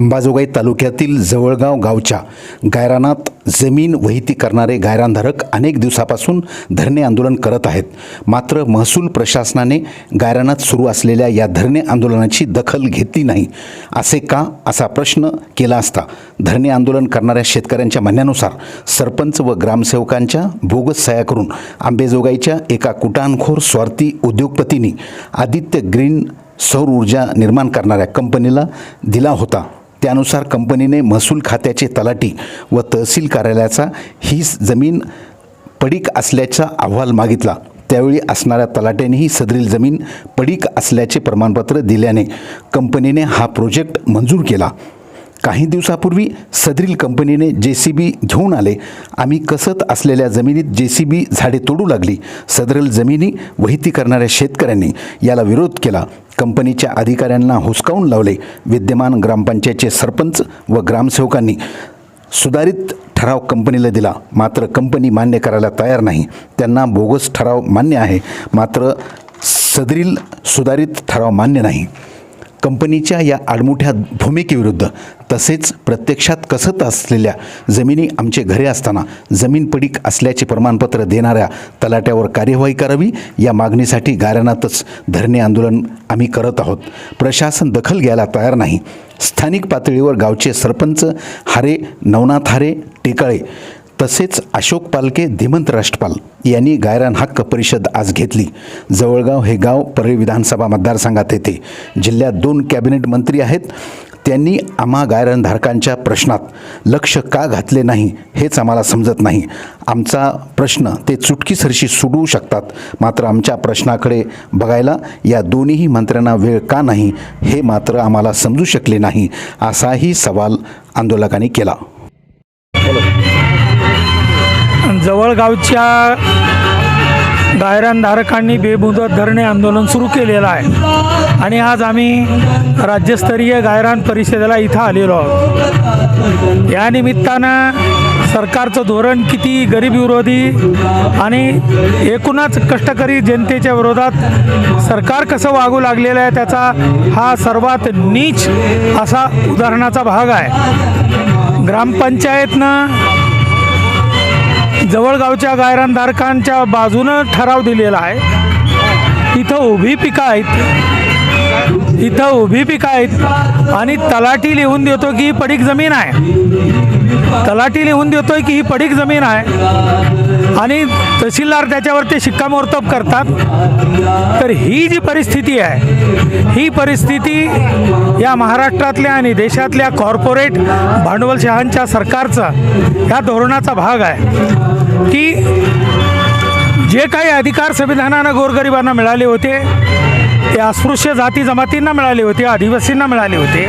अंबाजोगाई तालुक्यातील जवळगाव गावच्या गायरानात जमीन वहिती करणारे गायरानधारक अनेक दिवसापासून धरणे आंदोलन करत आहेत. मात्र महसूल प्रशासनाने गायरानात सुरू असलेल्या या धरणे आंदोलनाची दखल घेतली नाही. असे का असा प्रश्न केला असता धरणे आंदोलन करणाऱ्या शेतकऱ्यांच्या म्हणण्यानुसार सरपंच व ग्रामसेवकांच्या बोगस सह्या करून आंबेजोगाईच्या एका कुटाणखोर स्वार्थी उद्योगपतींनी आदित्य ग्रीन सौर ऊर्जा निर्माण करणाऱ्या कंपनीला दिला होता. त्यानुसार कंपनीने महसूल खात्याचे तलाठी व तहसील कार्यालयाचा ही जमीन पडीक असल्याचा अहवाल मागितला. त्यावेळी असणाऱ्या तलाट्यानेही सदरील जमीन पडीक असल्याचे प्रमाणपत्र दिल्याने कंपनीने हा प्रोजेक्ट मंजूर केला. काही दिवसापूर्वी सदरील कंपनीने जे सी बी घेऊन आले. आम्ही कसत असलेल्या जमिनीत जे सी बी झाडे तोडू लागली. सदरील जमिनी वहिती करणाऱ्या शेतकऱ्यांनी याला विरोध केला. कंपनीच्या अधिकाऱ्यांना हुसकावून लावले. विद्यमान ग्रामपंचायतचे सरपंच व ग्रामसेवकांनी सुधारित ठराव कंपनीला दिला. मात्र कंपनी मान्य करायला तयार नाही. त्यांना बोगस ठराव मान्य आहे. मात्र सदरील सुधारित ठराव मान्य नाही. कंपनीच्या या आडमुठ्या भूमिकेविरुद्ध तसेच प्रत्यक्षात कसत असलेल्या जमिनी आमचे घरे असताना जमीन पडीक असल्याचे प्रमाणपत्र देणाऱ्या तलाट्यावर कार्यवाही करावी या मागणीसाठी गाऱ्यानातच धरणे आंदोलन आम्ही करत आहोत. प्रशासन दखल घ्यायला तयार नाही. स्थानिक पातळीवर गावचे सरपंच हारे नवनाथ हारे टेकाळे तसेच अशोक पालके धीमंत राष्ट्रपाल यांनी गायरान हक्क परिषद आज घेतली. जवळगाव हे गाव परळी विधानसभा मतदारसंघात येते. जिल्ह्यात दोन कॅबिनेट मंत्री आहेत. त्यांनी आम्हा गायरानधारकांच्या प्रश्नात लक्ष का घातले नाही हेच आम्हाला समजत नाही. आमचा प्रश्न ते चुटकीसरशी सोडवू शकतात. मात्र आमच्या प्रश्नाकडे बघायला या दोन्हीही मंत्र्यांना वेळ का नाही हे मात्र आम्हाला समजू शकले नाही असाही सवाल आंदोलकांनी केला. जवळगावच्या गायरानधारकांनी बेमुदत धरणे आंदोलन सुरू केलेलं आहे. आणि आज आम्ही राज्यस्तरीय गायरान परिषदेला इथं आलेलो आहोत. या निमित्तानं सरकारचं धोरण किती गरीब विरोधी आणि एकूणच कष्टकरी जनतेच्या विरोधात सरकार कसं वागू लागलेलं आहे त्याचा हा सर्वात नीच असा उदाहरणाचा भाग आहे. ग्रामपंचायतनं जवळगावच्या गायरानधारकांच्या बाजूनं ठराव दिलेला आहे. इथं उभी पिकं आहेत. इथं उभी पिकं आहेत आणि तलाठी लिहून देतो की ही पडीक जमीन आहे. तलाठी लिहून देतोय की ही पडीक जमीन आहे. आणि तहसीलदार त्याच्यावर ते शिक्कामोर्तब करतात. तर ही जी परिस्थिती आहे ही परिस्थिती या महाराष्ट्रातल्या आणि देशातल्या कॉर्पोरेट भांडवलशहांच्या सरकारचा ह्या धोरणाचा भाग आहे. की जे काही अधिकार संविधानानं गोरगरिबांना मिळाले होते ते अस्पृश्य जाती जमातींना मिळाले होते आदिवासींना मिळाले होते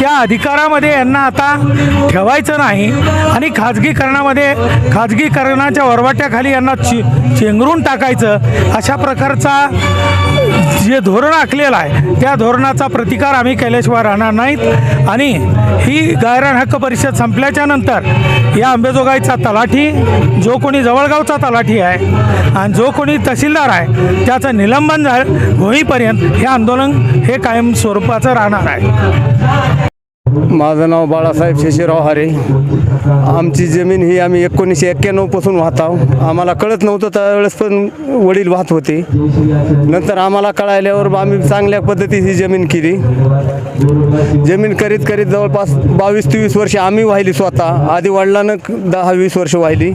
त्या अधिकारामध्ये यांना आता ठेवायचं नाही आणि खाजगीकरणामध्ये खाजगीकरणाच्या वरवाट्याखाली यांना चि चेंगरून टाकायचं अशा प्रकारचा जे धोरण आखलेलं आहे त्या धोरणाचा प्रतिकार आम्ही केल्याशिवाय राहणार नाहीत. आणि ही गायरान हक्क परिषद संपल्याच्या नंतर या अंबेजोगाईचा तलाठी जो कोणी जवळगावचा तलाठी आहे आणि जो कोणी तहसीलदार आहे त्याचं निलंबन झा होईपर्यंत हे आंदोलन हे कायम स्वरूपाचं राहणार आहे. माझं नाव बाळासाहेब शशीराव हारे. आमची जमीन ही आम्ही एकोणीसशे एक्क्याण्णवपासून वाहत आहोत आम्हाला कळत नव्हतं त्यावेळेस पण वडील वाहत होते. नंतर आम्हाला कळाल्यावर आम्ही चांगल्या पद्धतीत ही जमीन केली. जमीन करीत करीत जवळपास बावीस तेवीस वर्ष आम्ही वाहिली स्वतः. आधी वडिलांना दहा वीस वर्ष वाहिली.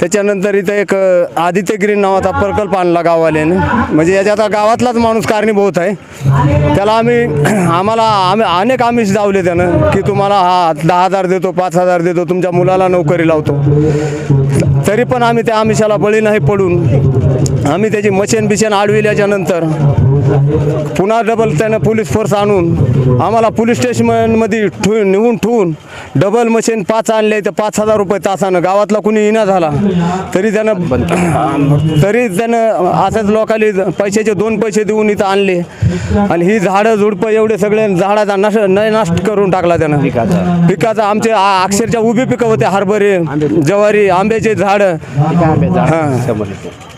त्याच्यानंतर इथं एक आदित्य ग्रीन नावाचा प्रकल्प आणला गाववाल्याने. म्हणजे याच्यात गावातलाच माणूस कारणीभूत आहे. त्याला आम्ही आम्हाला आम्ही अनेक आमिष धावले त्यानं की तुम्हाला हा दहा हजार देतो पाच हजार देतो तुमच्या मुलाला नोकरी लावतो. तरी पण आम्ही त्या आमिषाला बळी नाही पडून आम्ही त्याची मशीन बिशन आडविल्याच्यानंतर पुन्हा डबल त्यानं पोलीस फोर्स आणून आम्हाला पोलीस स्टेशनमध्ये ठेवून नेऊन ठेवून डबल मशीन पाच आणले तर पाच हजार रुपये तासानं. गावातला कुणी इना झाला तरी त्यानं तरी त्यानं असंच लोकांनी पैशाचे दोन पैसे देऊन इथं आणले. आणि ही झाडं झुडपं एवढे सगळे झाडाचा नश न नष्ट करून टाकला त्यानं. पिकाचं. आमचे आ- अक्षरशः उभी पिकं होते हरभरे ज्वारी आंब्याचे झाडं. हां.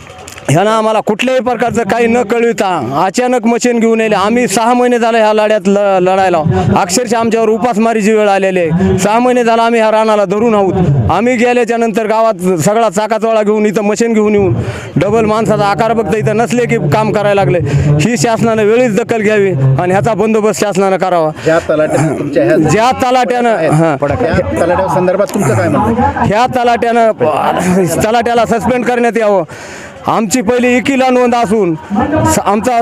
ह्यानं आम्हाला कुठल्याही प्रकारचं काही न कळविता अचानक मशीन घेऊन येले. आम्ही सहा महिने झाले ह्या लढ्यात ल लढायला. अक्षरशः आमच्यावर उपासमारीची वेळ आलेली आहे. सहा महिने झाला आम्ही ह्या रानाला धरून आहोत. आम्ही गेल्याच्यानंतर गावात सगळा चाकाचोळा घेऊन इथं मशीन घेऊन येऊन डबल माणसाचा आकार बघता इथं नसले की काम करायला लागले. ही शासनानं वेळीच दखल घ्यावी आणि ह्याचा बंदोबस्त शासनानं करावा. ज्या तलाट्यानं? ह्या तलाट्यानं तलाट्याला सस्पेंड करण्यात यावं. आमची पहिली एकीला नोंद असून आमचा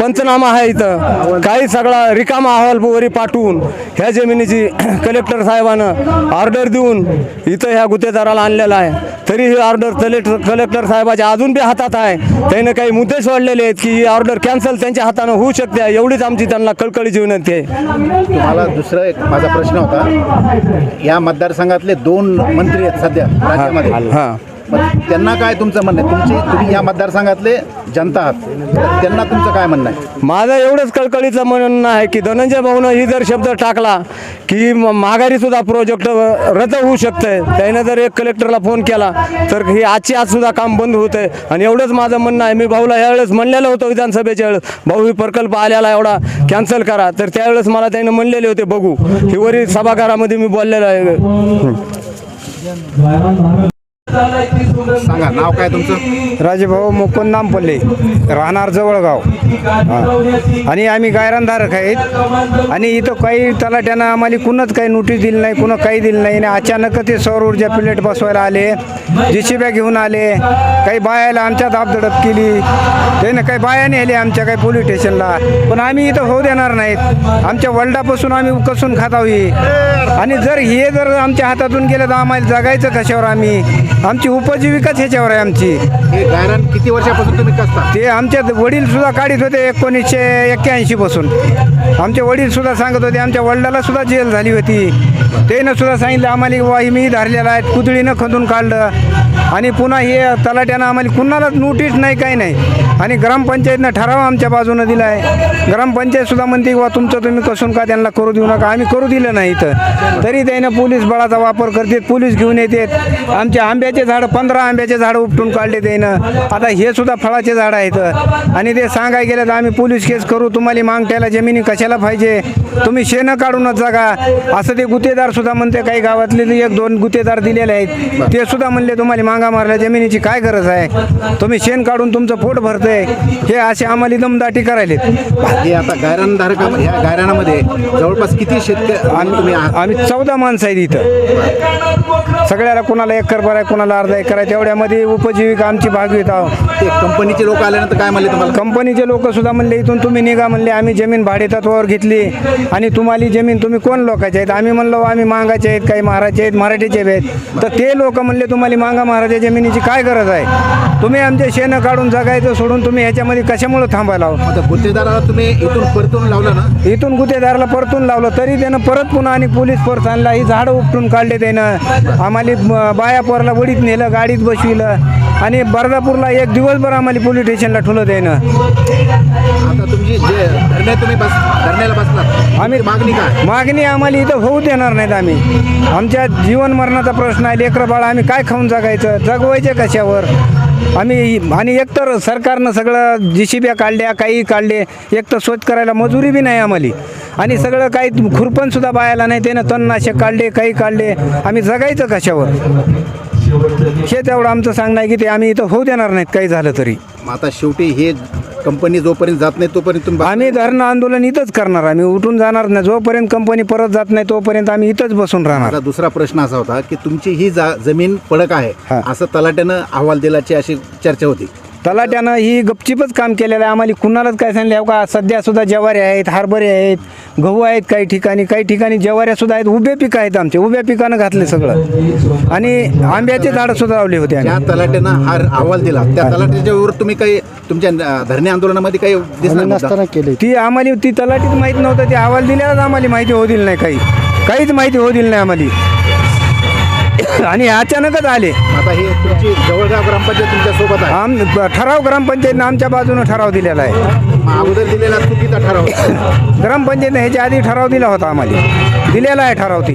पंचनामा आहे इथं. काही सगळा रिकामा अहवाल वरी पाठवून ह्या जमिनीची कलेक्टर साहेबानं ऑर्डर देऊन इथं ह्या गुत्तेदाराला आणलेला आहे. तरी ही ऑर्डर कलेक्टर कलेक्टर साहेबाच्या अजून बी हातात आहे. त्यानं काही मुद्दे सोडलेले आहेत की ही ऑर्डर कॅन्सल त्यांच्या हातानं होऊ शकते. एवढीच आमची त्यांना कळकळीची विनंती आहे. तुम्हाला दुसरा एक माझा प्रश्न होता. या मतदारसंघातले दोन मंत्री आहेत सध्या राज्यामध्ये. हां. त्यांना काय तुमचं म्हणणं आहे? तुमची तुम्ही या मतदारसंघातले जनता आहात. तर त्यांना तुमचं काय म्हणणं आहे? माझं एवढंच कळकळीचं म्हणणं आहे की धनंजय भाऊनं ही जर शब्द टाकला की म- माघारी सुद्धा प्रोजेक्ट रद्द होऊ शकतंय. त्यानं जर एक कलेक्टरला फोन केला तर ही आजची आज सुद्धा काम बंद होतंय. आणि एवढंच माझं म्हणणं आहे. मी भाऊला यावेळेस म्हणलेलं होतं विधानसभेच्या वेळेस भाऊ ही प्रकल्प आलेला एवढा कॅन्सल करा. तर त्यावेळेस मला त्यानं म्हणलेले होते बघू. ही वरील सभागारामध्ये मी बोललेलो आहे. सांगा नाव काय तुमचं? राजेभाऊ मुकुंद नामपल्ले. राहणार जवळगाव. हा. आणि आम्ही गायरानधारक आहेत. आणि इथं काही तलाट्यानं आम्हाला कुणच काही नोटीस दिली नाही कुणं काही दिलं नाही. आणि अचानक ते सौर ऊर्जा प्लेट बसवायला आले जेसीब्या घेऊन आले. काही बायाला आमच्या दाबदडप केली. त्यानं काही बाया नेले आमच्या काही पोलीस स्टेशनला पण आम्ही इथं होऊ देणार नाहीत. आमच्या वडिलापासून आम्ही कसून खातावी आणि जर हे जर आमच्या हातातून गेलं तर आम्हाला जगायचं कशावर आम्ही? आमची उपजीविकाच ह्याच्यावर आहे आमची. हे गायरान किती वर्षापासून तुम्ही कसता? ते आमचे वडील सुद्धा काढीत होते एकोणीसशे एक्क्याऐंशी पासून. आमचे वडील सुद्धा सांगत होते आमच्या वडिलाला सुद्धा जेल झाली होती. त्यानं सुद्धा सांगितलं आम्हाला वा मी धरलेला आहे पुतळीनं खंदून काढलं. आणि पुन्हा हे तलाट्यानं आम्हाला कुणालाच नोटीस नाही काही नाही. आणि ग्रामपंचायतनं ठराव आमच्या बाजूनं दिला आहे ग्रामपंचायत सुद्धा म्हणते वा तुमचं तुम्ही कसून का त्यांना करू देऊ नका? आम्ही करू दिलं नाही इथं. तरी त्यानं पोलीस बळाचा वापर करतात पोलीस घेऊन येतात. आमच्या आंब्याचे झाडं पंधरा आंब्याचे झाडं उपटून काढले त्यानं. आता हे सुद्धा फळाचे झाडं आहेत. आणि ते सांगाय गेलं तर आम्ही पोलीस केस करू. तुम्हाला मागट्याला जमिनी कशाला पाहिजे? तुम्ही शेणं काढूनच जागा. असं ते गुत्तेदार सुद्धा म्हणते काही गावातले ते एक दोन गुत्तेदार दिलेले आहेत. ते सुद्धा म्हणले तुम्हाला मागा मारल्या जमिनीची काय गरज आहे? तुम्ही शेण काढून तुमचं पोट भरतंय. हे असे आम्हाला दमदाटी करायलेत. हे आता ह्या गायरानामध्ये जवळपास किती शेतकरी आम्ही चौदा माणसं आहेत इथं. सगळ्याला कोणाला एकर भराय कोणाला अर्धा एकर आहे तेवढ्यामध्ये उपजीविका आमची भागवीत आहोत ते कंपनीचे लोक आल्यानंतर काय म्हणले तुम्हाला? कंपनीचे लोक सुद्धा म्हणले इथून तुम्ही निघा म्हणले आम्ही जमीन भाडेतत्वावर घेतली आणि तुम्हाला जमीन तुम्ही कोण लोकांचे आहेत? आम्ही म्हणलो आम्ही मांगाचे आहेत काही महाराजचे आहेत मराठीचे आहेत. तर ते लोक म्हणले तुम्हाला मांगा महाराजा जमिनीची काय गरज आहे? तुम्ही आमचे शेणं काढून जगायचं सोडून तुम्ही ह्याच्यामध्ये कशामुळे थांबायला? आता गुत्तेदाराला तुम्ही इथून परतून लावलं ना? इथून गुत्तेदाराला परतून लावलं तरी त्यानं परत पुन्हा आणि पोलीस फोर्स आणला ही झाडं उपटून काढले त्यानं. आम्हाला म- बायापोरला वडीत नेलं गाडीत बसविलं आणि बर्दापूरला एक दिवसभर आम्हाला पोलीस स्टेशनला ठुलं त्यानं आता तुमची जे धरणे तुम्ही बस धरण्याला बसलात आम्ही मागणी काय? मागणी आम्हाला इथं होऊ देणार नाहीत आम्ही. आमच्या जीवन मरणाचा प्रश्न आहे लेकरं बाळ आम्ही काय खाऊन जगायचं? जगवायचे कशावर? आम्ही आणि एकतर सरकारनं सगळं जिशिब्या काढल्या काही काढले एक तर स्वच्छ करायला मजुरी बी नाही आम्हाला. आणि सगळं काही खुरपण सुद्धा बायाला नाही त्यानं तणनाशक काढले काही काढले. आम्ही जगायचं कशावर? हे तेवढं आमचं सांगणं आहे की ते आम्ही इथं होऊ देणार नाहीत काही झालं तरी. मग आता शेवटी हे कंपनी जोपर्यंत जात नाही तोपर्यंत तुम्ही आम्ही धरणं आंदोलन इथंच करणार आम्ही उठून जाणार नाही. जोपर्यंत कंपनी परत जात नाही तोपर्यंत आम्ही इथंच बसून राहणार. दुसरा प्रश्न असा होता की तुमची ही जा जमीन पडक आहे हा. असं तलाट्यानं अहवाल दिल्याची अशी चर्चा होती. तलाट्यानं ही गपचिपच काम केलेलं आहे. आम्हाला कुणालाच काय सांगितलं हो का सध्या सुद्धा ज्वारे आहेत हरभरे आहेत गहू आहेत काही ठिकाणी काही ठिकाणी ज्वाऱ्या सुद्धा आहेत उभे पिकं आहेत आमचे उभ्या पिकानं घातले सगळं. आणि आंब्याचे झाडं सुद्धा लावले होते आम्ही. ज्या तलाट्यानं हा अहवाल दिला त्या तलाट्याच्या विरुद्ध तुम्ही काही तुमच्या अं, धरणे आंदोलनामध्ये काही दिसणार मुद्दा? ती आम्हाला ती तलाटीत माहीत नव्हतं ते अहवाल दिल्यालाच आम्हाला माहिती होऊ दिली नाही काही. काहीच माहिती होऊ दिली नाही आम्हाला. आणि अचानकच आले. आता हे तुमची जवळगाव ग्रामपंचायत तुमच्यासोबत आहे. आम ठराव ग्रामपंचायतनं आमच्या बाजूनं ठराव दिलेला आहे. मग अगोदर दिलेला चुकीचा ठराव. ग्रामपंचायतनं ह्याच्या आधी ठराव दिला होता आम्हाला. दिलेला आहे ठराव ती.